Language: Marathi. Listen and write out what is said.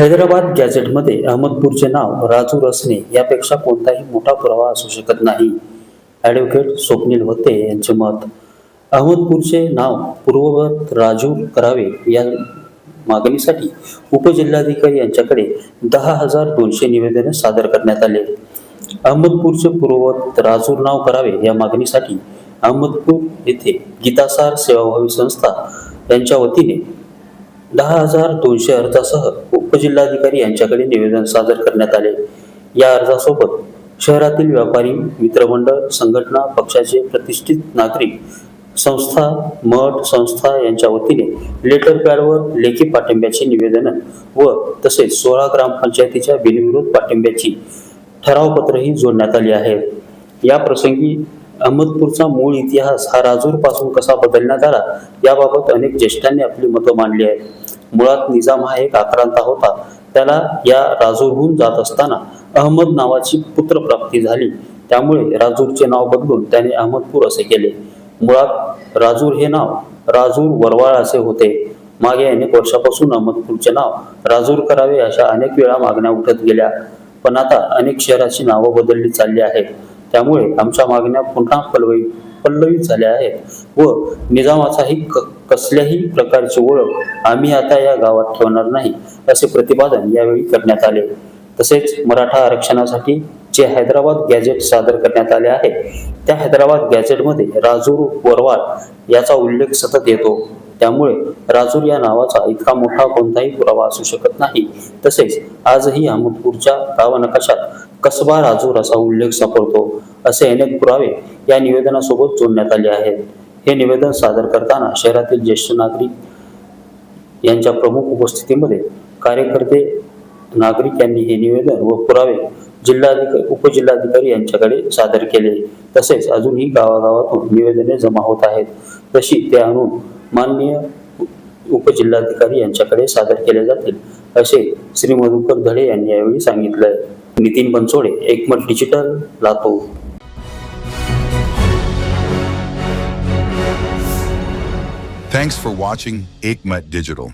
हैदराबाद गॅझेटमध्ये अहमदपूरचे नाव राजू रसने यापेक्षा कोणताही मोठा पुरावा असू शकत नाही. ॲडव्होकेट स्वप्नील होते यांचे मत अहमदपूरचे नाव पूर्ववत राजू करावे या मागणीसाठी उपजिल्हाधिकारी यांच्याकडे दहा हजार दोनशे निवेदने सादर करण्यात आले. अहमदपूरचे पूर्ववत राजूर नाव करावे या मागणीसाठी अहमदपूर येथे गीतासार सेवाभावी संस्था यांच्या वतीने दहा हजार दोनशे अर्जासह उपजिल्हाधिकारी यांच्याकडे निवेदन सादर करण्यात आले. या अर्जासोबत शहरातील व्यापारी मित्रमंडळ संघटना पक्षाचे प्रतिष्ठित नागरिक संस्था मठ संस्था यांच्या वतीने लेटर पॅडवर लेखी पाठिंब्याचे निवेदन व तसेच सोळा ग्रामपंचायतीच्या बिनविरोध पाठिंब्याची ठरावपत्रही जोडण्यात आली आहेत या प्रसंगी अहमदपूरचा मूळ इतिहास हा राजूरपासून कसा बदलण्यात आला याबाबत अनेक ज्येष्ठांनी आपली मतं मांडली आहेत. मुळात निजाम हा एक आक्रांता होता. त्याला या राजूरहून जात असताना अहमद नावाची पुत्रप्राप्ती झाली. त्यामुळे राजूरचे नाव बदलून त्याने अहमदपूर असे केले. मुळात राजूर हे नाव राजूर वरवाळ असे होते. मागे अनेक वर्षापासून अहमदपूरचे नाव राजूर करावे अशा अनेक वेळा मागण्या उठत गेल्या. पण आता अनेक शहराची नावं बदलली चालली आहेत. त्यामुळे आमच्या मागण्या पुन्हा पल्लवी पल्लवित झाल्या आहेत. व निजामाचाही कसल्याही प्रकारची ओळख आम्ही आता या गावात ठेवणार नाही असे प्रतिपादन यावेळी करण्यात आले. तसेच मराठा आरक्षणासाठी जे हैदराबाद गॅजेट सादर करण्यात आले आहे त्या हैदराबाद गॅजेटमध्ये राजूर वरवाड याचा उल्लेख सतत येतो. त्यामुळे राजूर या नावाचा इतका मोठा कोणताही पुरावा असू शकत नाही. तसेच आजही अहमदपूरच्या गावनकाशात कसबा राजूर असा उल्लेख सापडतो असे अनेक पुरावे या निवेदनासोबत जोडण्यात आले आहेत. हे निवेदन सादर करताना शहरातील ज्येष्ठ नागरिक यांच्या प्रमुख उपस्थितीमध्ये कार्यकर्ते नागरिक यांनी हे निवेदन व पुरावे जिल्हाधिकारी उपजिल्हाधिकारी यांच्याकडे सादर केले. तसेच अजूनही गावागावातून निवेदने जमा होत आहेत. तशी ते आणून माननीय उपजिल्हाधिकारी यांच्याकडे सादर केले जातील असे श्री मधुकर धडे यांनी यावेळी सांगितलंय. Nitin Bansode Ekmat digital Latur Thanks for watching Aikmat Digital.